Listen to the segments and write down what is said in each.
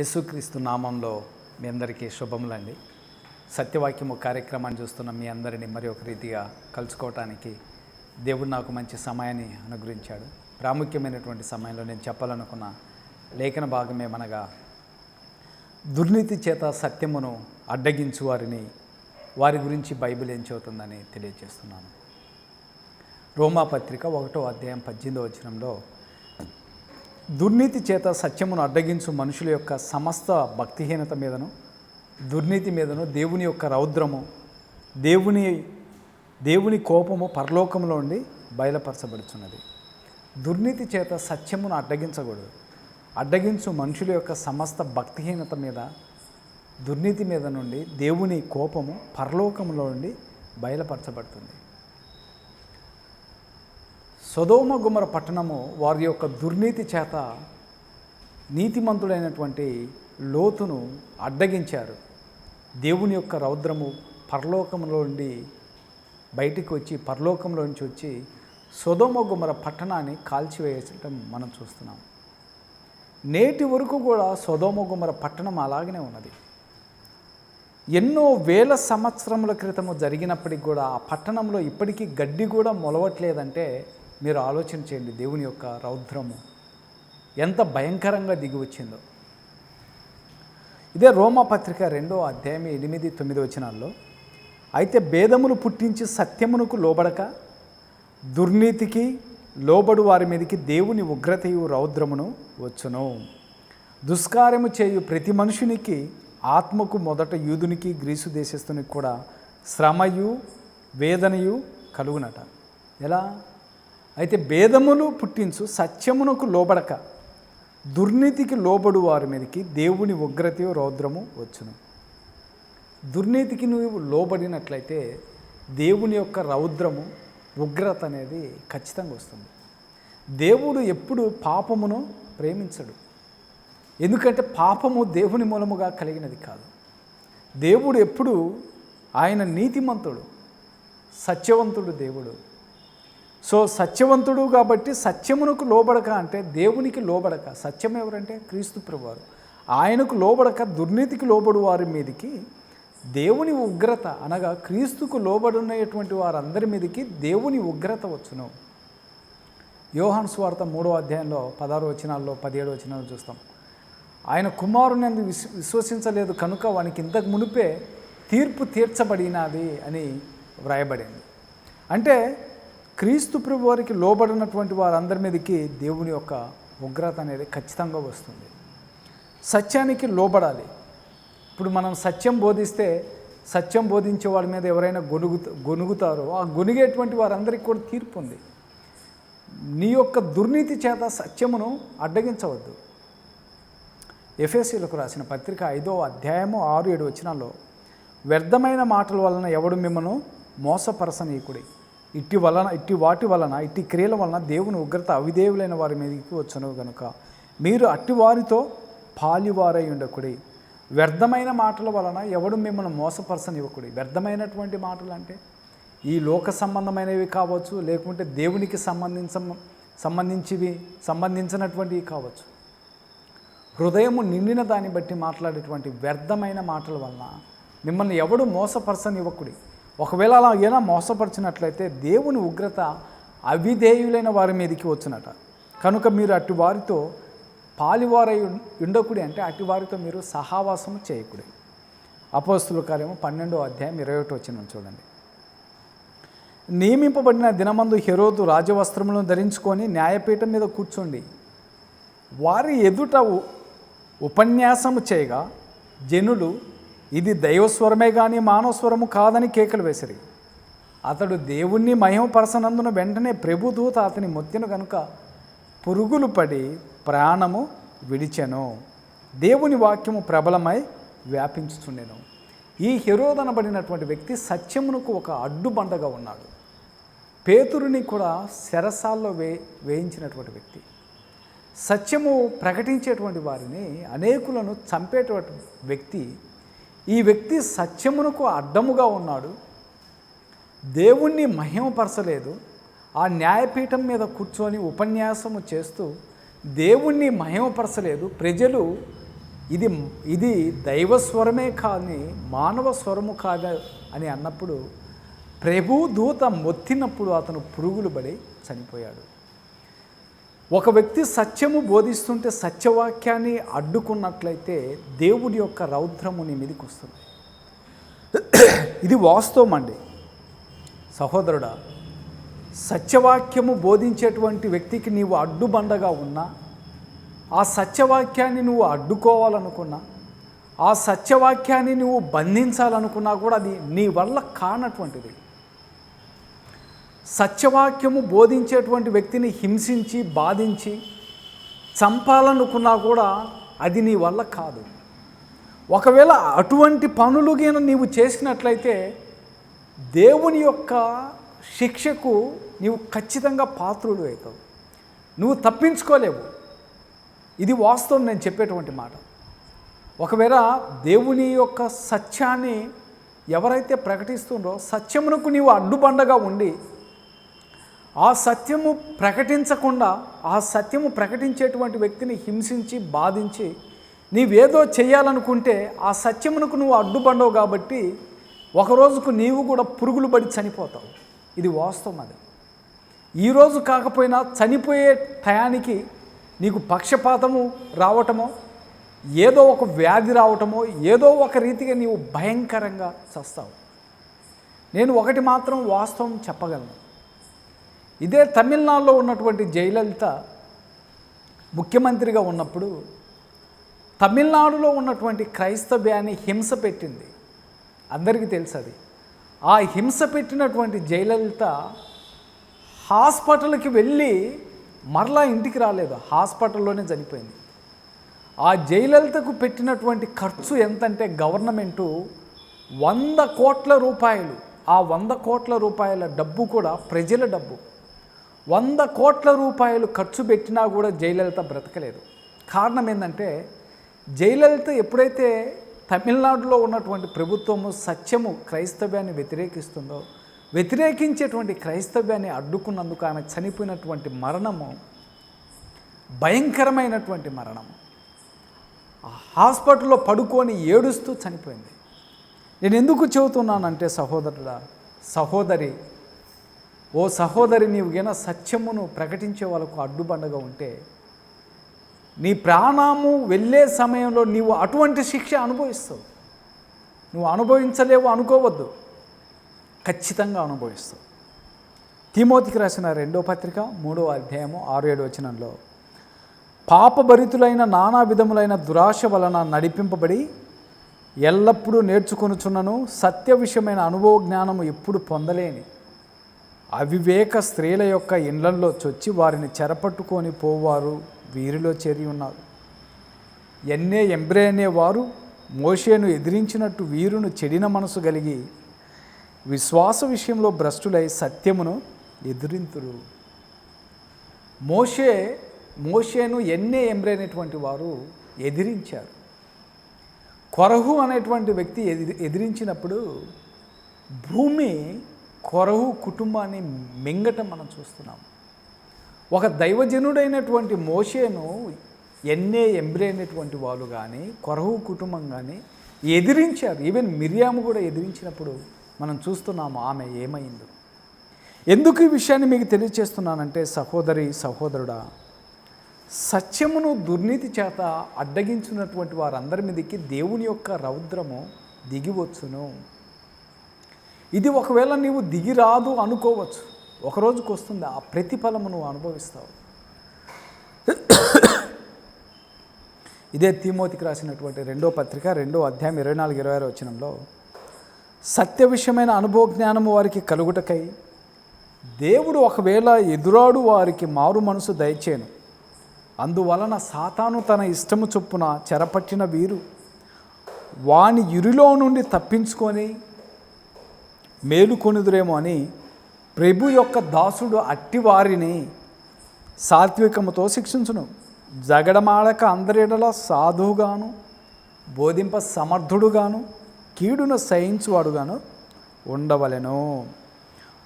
యేసుక్రీస్తు నామంలో మీ అందరికీ శుభములండి. సత్యవాక్యము కార్యక్రమాన్ని చూస్తున్న మీ అందరినీ మరి ఒక రీతిగా కలుసుకోవటానికి దేవుడు నాకు మంచి సమయాన్ని అనుగ్రహించాడు. ప్రాముఖ్యమైనటువంటి సమయంలో నేను చెప్పాలనుకున్న లేఖన భాగం ఏమనగా దుర్నీతి చేత సత్యమును అడ్డగించు వారిని వారి గురించి బైబిల్ ఏం చెబుతుందని తెలియజేస్తున్నాను. రోమా పత్రిక ఒకటో అధ్యాయం పద్దెనిమిదో వచనంలో దుర్నీతి చేత సత్యమును అడ్డగించు మనుషుల యొక్క సమస్త భక్తిహీనత మీదను దుర్నీతి మీదను దేవుని యొక్క రౌద్రము దేవుని దేవుని కోపము పరలోకంలో ఉండి బయలుపరచబడుచున్నది. దుర్నీతి చేత సత్యమును అడ్డగించకూడదు. అడ్డగించు మనుషుల యొక్క సమస్త భక్తిహీనత మీద దుర్నీతి మీద నుండి దేవుని కోపము పరలోకంలో నుండి బయలుపరచబడుతుంది. సదోమ గుమర పట్టణము వారి యొక్క దుర్నీతి చేత నీతిమంతుడైనటువంటి లోతును అడ్డగించారు. దేవుని యొక్క రౌద్రము పరలోకంలో నుండి బయటికి వచ్చి పరలోకంలో నుంచి వచ్చి సొదోమ గుమర పట్టణాన్ని కాల్చివేయటం మనం చూస్తున్నాం. నేటి వరకు కూడా సొదోమ గుమర పట్టణం అలాగనే ఉన్నది. ఎన్నో వేల సంవత్సరముల క్రితము జరిగినప్పటికి కూడా ఆ పట్టణంలో ఇప్పటికీ గడ్డి కూడా మొలవట్లేదంటే మీరు ఆలోచన చేయండి దేవుని యొక్క రౌద్రము ఎంత భయంకరంగా దిగి వచ్చిందో. ఇదే రోమపత్రిక రెండో అధ్యాయం ఎనిమిది తొమ్మిది వచనాల్లో అయితే భేదములు పుట్టించి సత్యమునకు లోబడక దుర్నీతికి లోబడు వారి మీదకి దేవుని ఉగ్రతయు రౌద్రమును వచ్చును. దుష్కార్యము చేయు ప్రతి మనుషునికి ఆత్మకు మొదట యూదునికి గ్రీసు దేశస్తునికి కూడా శ్రమయు వేదనయు కలుగునట. ఎలా? అయితే భేదములు పుట్టించు సత్యమునకు లోబడక దుర్నీతికి లోబడు వారి మీదకి దేవుని ఉగ్రతయు రౌద్రము వచ్చును. దుర్నీతికి నువ్వు లోబడినట్లయితే దేవుని యొక్క రౌద్రము ఉగ్రత అనేది ఖచ్చితంగా వస్తుంది. దేవుడు ఎప్పుడు పాపమును ప్రేమించడు. ఎందుకంటే పాపము దేవుని మూలముగా కలిగినది కాదు. దేవుడు ఎప్పుడు ఆయన నీతిమంతుడు సత్యవంతుడు దేవుడు. సో సత్యవంతుడు కాబట్టి సత్యమునకు లోబడక అంటే దేవునికి లోబడక. సత్యం ఎవరంటే? క్రీస్తు ప్రభువారు. ఆయనకు లోబడక దుర్నీతికి లోబడు వారి మీదకి దేవుని ఉగ్రత అనగా క్రీస్తుకు లోబడున్నటువంటి వారందరి మీదకి దేవుని ఉగ్రత వచ్చును. యోహాన్ స్వార్థ మూడో అధ్యాయంలో పదహారు వచనాల్లో పదిహేడు వచనాలు చూస్తాం. ఆయన కుమారుని అందు విశ్వ విశ్వసించలేదు కనుక వానికి ఇంతకు మునిపే తీర్పు తీర్చబడినది అని వ్రాయబడింది. అంటే క్రీస్తు ప్రభు వారికి లోబడినటువంటి వారందరి మీదకి దేవుని యొక్క ఉగ్రత అనేది ఖచ్చితంగా వస్తుంది. సత్యానికి లోబడాలి. ఇప్పుడు మనం సత్యం బోధిస్తే సత్యం బోధించే వాడి మీద ఎవరైనా గొనుగు గొనుగుతారో ఆ గొనిగేటువంటి వారందరికీ కూడా తీర్పు ఉంది. నీ యొక్క దుర్నీతి చేత సత్యమును అడ్డగించవద్దు. ఎఫ్ఎస్సీలకు రాసిన పత్రిక ఐదో అధ్యాయము ఆరు ఏడు వచనాల్లో వ్యర్థమైన మాటల వలన ఎవడు మిమ్మను మోసపరసనీయకుడి ఇట్టి వలన ఇట్టి వాటి వలన ఇట్టి క్రియల వలన దేవుని ఉగ్రత అవిదేవులైన వారి మీదకి వచ్చను గనుక. మీరు అట్టి వారితో పాలివారై ఉండకుడి. వ్యర్థమైన మాటల వలన ఎవడు మిమ్మల్ని మోసపరచనివ్వకుడి. వ్యర్థమైనటువంటి మాటలు అంటే ఈ లోక సంబంధమైనవి కావచ్చు లేకుంటే దేవునికి సంబంధించ సంబంధించివి సంబంధించినటువంటివి కావచ్చు. హృదయము నిండిన దాన్ని బట్టి మాట్లాడేటువంటి వ్యర్థమైన మాటల వలన మిమ్మల్ని ఎవడు మోసపరచనివ్వకుడి. ఒకవేళ అలా ఏదైనా మోసపరిచినట్లయితే దేవుని ఉగ్రత అవిధేయులైన వారి మీదకి వచ్చినట. కనుక మీరు అటు వారితో పాలివారై ఉండకుడి అంటే అటు వారితో మీరు సహావాసము చేయకుడి. అపోస్తుల కార్యము పన్నెండో అధ్యాయం ఇరవై ఒకటి వచ్చిన చూడండి. నియమింపబడిన దినమందు హెరోదు రాజవస్త్రములను ధరించుకొని న్యాయపీఠం మీద కూర్చోండి. వారి ఎదుట ఉపన్యాసము చేయగా జనులు ఇది దైవస్వరమే కానీ మానవస్వరము కాదని కేకలు వేసిరి. అతడు దేవుణ్ణి మహిమపరచనందున వెంటనే ప్రభుదూత అతని మొత్తిను కనుక పురుగులు పడి ప్రాణము విడిచెను. దేవుని వాక్యము ప్రబలమై వ్యాపించుచుండెను. ఈ హెరోదనబడినటువంటి వ్యక్తి సత్యమునకు ఒక అడ్డుబండగా ఉన్నాడు. పేతురుని కూడా శరసాల్లో వే వేయించినటువంటి వ్యక్తి. సత్యము ప్రకటించేటువంటి వారిని అనేకులను చంపేటువంటి వ్యక్తి ఈ వ్యక్తి సత్యమునకు అడ్డముగా ఉన్నాడు. దేవుణ్ణి మహిమపరచలేదు. ఆ న్యాయపీఠం మీద కూర్చొని ఉపన్యాసము చేస్తూ దేవుణ్ణి మహిమపరచలేదు. ప్రజలు ఇది ఇది దైవ స్వరమే కానీ మానవ స్వరము కాదు అని అన్నప్పుడు ప్రభు దూత మొత్తినప్పుడు అతను పురుగులు పడి చనిపోయాడు. ఒక వ్యక్తి సత్యము బోధిస్తుంటే సత్యవాక్యాన్ని అడ్డుకున్నట్లయితే దేవుడి యొక్క రౌద్రము నీ మీదకి వస్తుంది. ఇది వాస్తవం అండి. సహోదరుడా సత్యవాక్యము బోధించేటువంటి వ్యక్తికి నీవు అడ్డుబండగా ఉన్నా ఆ సత్యవాక్యాన్ని నువ్వు అడ్డుకోవాలనుకున్నా ఆ సత్యవాక్యాన్ని నువ్వు బంధించాలనుకున్నా కూడా అది నీ వల్ల కానటువంటిది. సత్యవాక్యము బోధించేటువంటి వ్యక్తిని హింసించి బాధించి చంపాలనుకున్నా కూడా అది నీ వల్ల కాదు. ఒకవేళ అటువంటి పనులు గిన నీవు చేసినట్లయితే దేవుని యొక్క శిక్షకు నీవు ఖచ్చితంగా పాత్రుడు అవుతావు. నువ్వు తప్పించుకోలేవు. ఇది వాస్తవం నేను చెప్పేటువంటి మాట. ఒకవేళ దేవుని యొక్క సత్యాన్ని ఎవరైతే ప్రకటిస్తుండో సత్యమునకు నీవు అడ్డుబండగా ఉండి ఆ సత్యము ప్రకటించకుండా ఆ సత్యము ప్రకటించేటువంటి వ్యక్తిని హింసించి బాధించి నీవేదో చేయాలనుకుంటే ఆ సత్యమునకు నువ్వు అడ్డుపడవు కాబట్టి ఒక రోజుకు నీవు కూడా పురుగులు పడి చనిపోతావు. ఇది వాస్తవం అది. ఈరోజు కాకపోయినా చనిపోయే టయానికి నీకు పక్షపాతము రావటమో ఏదో ఒక వ్యాధి రావటమో ఏదో ఒక రీతిగా నీవు భయంకరంగా చస్తావు. నేను ఒకటి మాత్రం వాస్తవం చెప్పగలను. ఇదే తమిళనాడులో ఉన్నటువంటి జయలలిత ముఖ్యమంత్రిగా ఉన్నప్పుడు తమిళనాడులో ఉన్నటువంటి క్రైస్తవ్యాన్ని హింస పెట్టింది. అందరికీ తెలుసు అది. ఆ హింస పెట్టినటువంటి జయలలిత హాస్పిటల్కి వెళ్ళి మరలా ఇంటికి రాలేదు. హాస్పిటల్లోనే చనిపోయింది. ఆ జయలలితకు పెట్టినటువంటి ఖర్చు ఎంతంటే గవర్నమెంటు వంద కోట్ల రూపాయలు. ఆ వంద కోట్ల రూపాయల డబ్బు కూడా ప్రజల డబ్బు. వంద కోట్ల రూపాయలు ఖర్చు పెట్టినా కూడా జయలలిత బ్రతకలేదు. కారణం ఏంటంటే జయలలిత ఎప్పుడైతే తమిళనాడులో ఉన్నటువంటి ప్రభుత్వము సత్యము క్రైస్తవ్యాన్ని వ్యతిరేకిస్తుందో వ్యతిరేకించేటువంటి క్రైస్తవ్యాన్ని అడ్డుకున్నందుకు ఆమె చనిపోయినటువంటి మరణము భయంకరమైనటువంటి మరణం ఆ హాస్పిటల్లో పడుకొని ఏడుస్తూ చనిపోయింది. నేను ఎందుకు చెబుతున్నానంటే సహోదరుడా సహోదరి ఓ సహోదరి నీవుగైనా గిన సత్యమును ప్రకటించే వాళ్ళకు అడ్డుబండగా ఉంటే నీ ప్రాణము వెళ్ళే సమయంలో నీవు అటువంటి శిక్ష అనుభవిస్తావు. నువ్వు అనుభవించలేవు అనుకోవద్దు. ఖచ్చితంగా అనుభవిస్తావు. తిమోతికి రాసిన రెండో పత్రిక మూడో అధ్యాయము ఆరు ఏడు వచనంలో పాపభరితులైన నానా విధములైన దురాశ వలన నడిపింపబడి ఎల్లప్పుడూ నేర్చుకొనుచున్నను సత్య విషయమైన అనుభవ జ్ఞానము ఎప్పుడు పొందలేని. అవివేక స్త్రీల యొక్క ఇండ్లల్లో చొచ్చి వారిని చెరపట్టుకొని పోవారు. వీరిలో చేరి ఉన్నారు. ఎన్నే ఎంబ్రే అనేవారు మోషేను ఎదిరించినట్టు వీరును చెడిన మనసు కలిగి విశ్వాస విషయంలో భ్రష్టులై సత్యమును ఎదిరింతురు. మోషే మోషేను ఎన్నే ఎంబ్రే అనేటువంటి వారు ఎదిరించారు. కొరహు అనేటువంటి వ్యక్తి ఎది ఎదిరించినప్పుడు భూమి కొరవు కుటుంబాన్ని మింగటం మనం చూస్తున్నాం. ఒక దైవజనుడైనటువంటి మోషేను ఎన్నే ఎంబ్రైనటువంటి వాళ్ళు కానీ కొరవు కుటుంబం కానీ ఎదిరించారు. ఈవెన్ మిరియాము కూడా ఎదిరించినప్పుడు మనం చూస్తున్నాము ఆమె ఏమైందో. ఎందుకు ఈ విషయాన్ని మీకు తెలియచేస్తున్నానంటే సహోదరి సహోదరుడా సత్యమును దుర్నీతి చేత అడ్డగించినటువంటి వారందరి మీదకి దేవుని యొక్క రౌద్రము దిగివచ్చును. ఇది ఒకవేళ నీవు దిగిరాదు అనుకోవచ్చు. ఒకరోజుకు వస్తుంది ఆ ప్రతిఫలము నువ్వు అనుభవిస్తావు. ఇదే తిమోతికి రాసినటువంటి రెండో పత్రిక రెండో అధ్యాయం ఇరవై నాలుగు ఇరవై ఆరు వచ్చినంలో సత్య విషయమైన అనుభవ జ్ఞానము వారికి కలుగుటకై దేవుడు ఒకవేళ ఎదురాడు వారికి మారు మనసు దయచేను అందువలన సాతాను తన ఇష్టము చొప్పున చెరపట్టిన వీరు వాని ఇరులో నుండి తప్పించుకొని మేలుకొనుదురేమో అని ప్రభు యొక్క దాసుడు అట్టివారిని సాత్వికముతో శిక్షించును. జగడమాడక అందరిడల సాధువుగాను బోధింప సమర్థుడుగాను కీడును సహించువాడుగాను ఉండవలెను.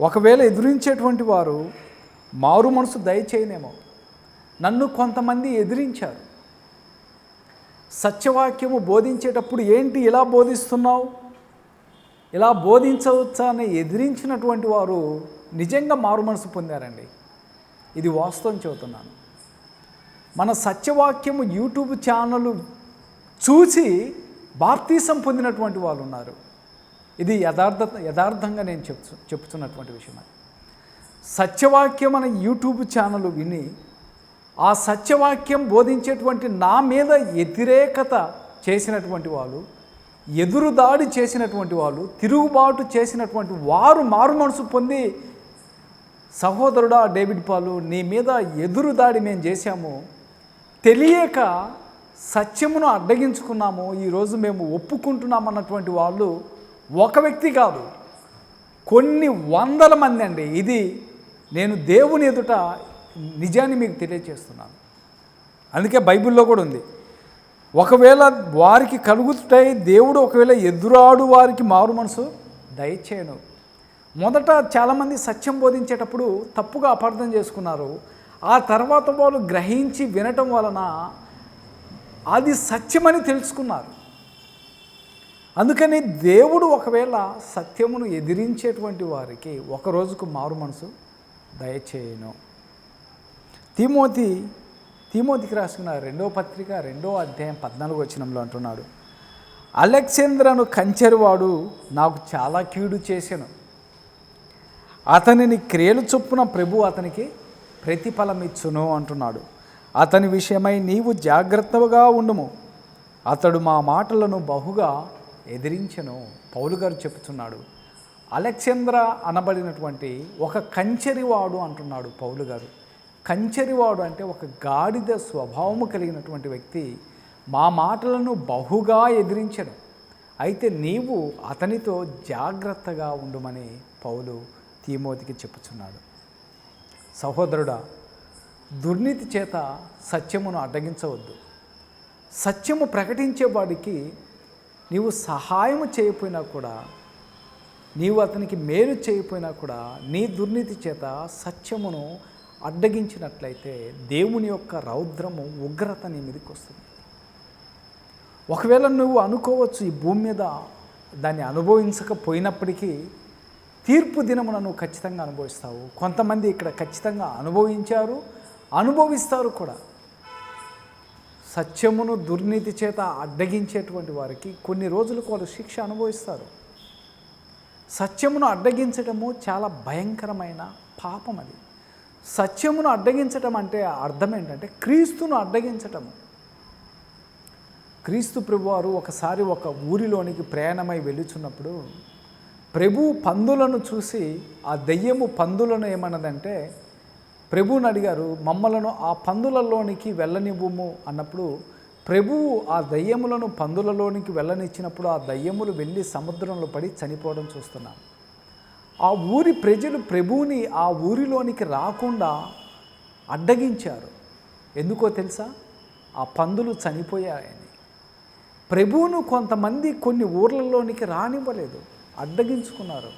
ఒకవేళ ఎదురించేటువంటి వారు మారు మనసు దయచేయనేమో. నన్ను కొంతమంది ఎదిరించారు. సత్యవాక్యము బోధించేటప్పుడు ఏంటి ఇలా బోధిస్తున్నావు? ఇలా బోధించవచ్చా అని ఎదిరించినటువంటి వారు నిజంగా మారు మనసు పొందారండి. ఇది వాస్తవం చెబుతున్నాను. మన సత్యవాక్యము యూట్యూబ్ ఛానల్ చూసి బాప్తీసం పొందినటువంటి వాళ్ళు ఉన్నారు. ఇది యథార్థ యథార్థంగా నేను చెప్తు చెప్తున్నటువంటి విషయం అది సత్యవాక్యం అనే యూట్యూబ్ ఛానల్ విని ఆ సత్యవాక్యం బోధించేటువంటి నా మీద వ్యతిరేకత చేసినటువంటి వాళ్ళు ఎదురుదాడి చేసినటువంటి వాళ్ళు తిరుగుబాటు చేసినటువంటి వారు మారు మనసు పొంది సహోదరుడా డేవిడ్ పాలు నీ మీద ఎదురుదాడి మేము చేశాము. తెలియక సత్యమును అడ్డగించుకున్నాము. ఈరోజు మేము ఒప్పుకుంటున్నాం అన్నటువంటి వాళ్ళు ఒక వ్యక్తి కాదు కొన్ని వందల మంది అండి. ఇది నేను దేవుని ఎదుట నిజాన్ని మీకు తెలియజేస్తున్నాను అందుకే బైబిల్లో కూడా ఉంది. ఒకవేళ వారికి కలుగుతాయి దేవుడు ఒకవేళ ఎదురాడు వారికి మారు మనసు దయచేయను. మొదట చాలామంది సత్యం బోధించేటప్పుడు తప్పుగా అపార్థం చేసుకున్నారు. ఆ తర్వాత వాళ్ళు గ్రహించి వినటం వలన అది సత్యమని తెలుసుకున్నారు. అందుకని దేవుడు ఒకవేళ సత్యమును ఎదిరించేటువంటి వారికి ఒక రోజుకు మారు మనసు దయచేయను. తిమోతి తిమోతికి రాసుకున్న రెండో పత్రిక రెండో అధ్యాయం పద్నాలుగు వచనంలో అంటున్నాడు అలెక్సేంద్రను కంచెరువాడు నాకు చాలా కీడు చేశాను. అతనిని క్రియలు చొప్పున ప్రభు అతనికి ప్రతిఫలం ఇచ్చును అంటున్నాడు. అతని విషయమై నీవు జాగ్రత్తగా ఉండుము. అతడు మా మాటలను బహుగా ఎదిరించెను పౌలు గారు చెప్తున్నాడు అలెక్సేంద్ర అనబడినటువంటి ఒక కంచెరివాడు అంటున్నాడు పౌలు గారు. కంచెరివాడు అంటే ఒక గాడిద స్వభావము కలిగినటువంటి వ్యక్తి మా మాటలను బహుగా ఎదిరించడం. అయితే నీవు అతనితో జాగ్రత్తగా ఉండుమని పౌలు తీమోతికి చెప్పుచున్నాడు. సహోదరుడా దుర్నీతి చేత సత్యమును అడ్డగించవద్దు. సత్యము ప్రకటించేవాడికి నీవు సహాయము చేయకపోయినా కూడా నీవు అతనికి మేలు చేయకపోయినా కూడా నీ దుర్నీతి చేత సత్యమును అడ్డగించినట్లయితే దేవుని యొక్క రౌద్రము ఉగ్రత నీ మీదకి వస్తుంది. ఒకవేళ నువ్వు అనుకోవచ్చు ఈ భూమి మీద దాన్ని అనుభవించకపోయినప్పటికీ తీర్పు దినమున నువ్వు ఖచ్చితంగా అనుభవిస్తావు. కొంతమంది ఇక్కడ ఖచ్చితంగా అనుభవించారు అనుభవిస్తారు కూడా. సత్యమును దుర్నీతి చేత అడ్డగించేటువంటి వారికి కొన్ని రోజులకు వాళ్ళు శిక్ష అనుభవిస్తారు. సత్యమును అడ్డగించడము చాలా భయంకరమైన పాపం అది. సత్యమును అడ్డగించటం అంటే అర్థం ఏంటంటే క్రీస్తును అడ్డగించటము. క్రీస్తు ప్రభువారు ఒకసారి ఒక ఊరిలోనికి ప్రయాణమై వెళ్ళుచున్నప్పుడు ప్రభు పందులను చూసి ఆ దెయ్యము పందులను ఏమన్నదంటే ప్రభువుని అడిగారు మమ్మలను ఆ పందులలోనికి వెళ్ళనివ్వుము అన్నప్పుడు ప్రభువు ఆ దయ్యములను పందులలోనికి వెళ్ళనిచ్చినప్పుడు ఆ దయ్యములు వెళ్ళి సముద్రంలో పడి చనిపోవడం చూస్తున్నాం. ఆ ఊరి ప్రజలు ప్రభువుని ఆ ఊరిలోనికి రాకుండా అడ్డగించారు. ఎందుకో తెలుసా? ఆ పందులు చనిపోయాయని. ప్రభువును కొంతమంది కొన్ని ఊర్లలోనికి రానివ్వలేదు అడ్డగించుకున్నారు.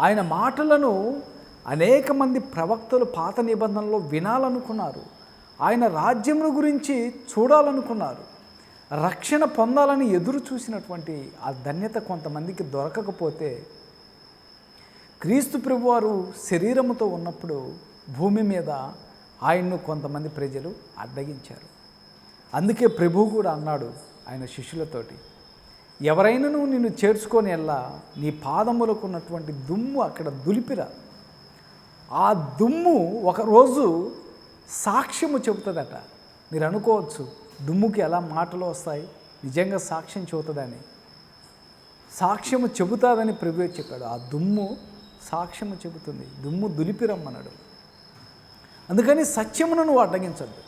ఆయన మాటలను అనేక మంది ప్రవక్తలు పాత నిబంధనలో వినాలనుకున్నారు. ఆయన రాజ్యముల గురించి చూడాలనుకున్నారు. రక్షణ పొందాలని ఎదురు చూసినటువంటి ఆ ధన్యత కొంతమందికి దొరకకపోతే క్రీస్తు ప్రభువారు శరీరముతో ఉన్నప్పుడు భూమి మీద ఆయన్ను కొంతమంది ప్రజలు అడ్డగించారు. అందుకే ప్రభు కూడా అన్నాడు ఆయన శిష్యులతోటి ఎవరైనాను నిన్ను చేర్చుకొని వెళ్ళా నీ పాదములకు ఉన్నటువంటి దుమ్ము అక్కడ దులిపిరా. ఆ దుమ్ము ఒకరోజు సాక్ష్యము చెబుతుందట. మీరు అనుకోవచ్చు దుమ్ముకి ఎలా మాటలు వస్తాయి? నిజంగా సాక్ష్యం చెబుతుందని. సాక్ష్యము చెబుతాదని ప్రభు చెప్పాడు. ఆ దుమ్ము సాక్ష్యము చెబుతుంది. దుమ్ము దులిపిరమ్మన్నాడు అందుకని సత్యమును నువ్వు అడ్డగించద్దు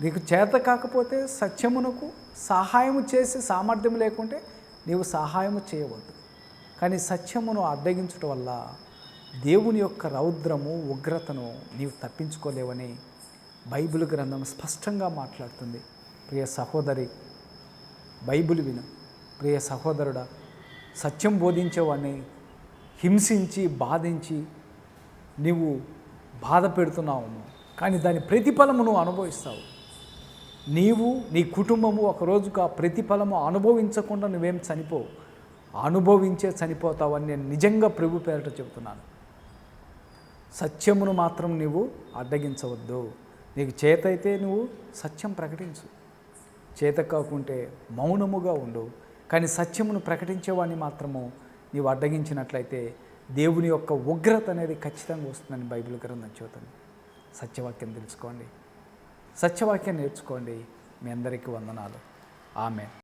నీకు చేత కాకపోతే సత్యమునకు సహాయము చేసి సామర్థ్యం లేకుంటే నీవు సహాయము చేయవద్దు. కానీ సత్యమును అడ్డగించడం వల్ల దేవుని యొక్క రౌద్రము ఉగ్రతను నీవు తప్పించుకోలేవని బైబిల్ గ్రంథం స్పష్టంగా మాట్లాడుతుంది. ప్రియ సహోదరి బైబిల్ విను. ప్రియ సహోదరుడా సత్యం బోధించేవాడిని హింసించి బాధించి నీవు బాధ పెడుతున్నావు. కానీ దాని ప్రతిఫలము నువ్వు అనుభవిస్తావు. నీవు నీ కుటుంబము ఒకరోజుకు ఆ ప్రతిఫలము అనుభవించకుండా నువ్వేం చనిపోవు. అనుభవించే చనిపోతావని నేను నిజంగా ప్రభు పేరట చెబుతున్నాను. సత్యమును మాత్రం నీవు అడ్డగించవద్దు. నీకు చేతైతే నువ్వు సత్యం ప్రకటించు. చేత కాకుంటే మౌనముగా ఉండు. కానీ సత్యమును ప్రకటించేవాడిని మాత్రము నీవు అడ్డగించినట్లయితే దేవుని యొక్క ఉగ్రత అనేది ఖచ్చితంగా వస్తుందని బైబిల్ గ్రంథం చెబుతుంది. సత్యవాక్యం తెలుసుకోండి. సత్యవాక్యం నేర్చుకోండి. మీ అందరికీ వందనాలు. ఆమె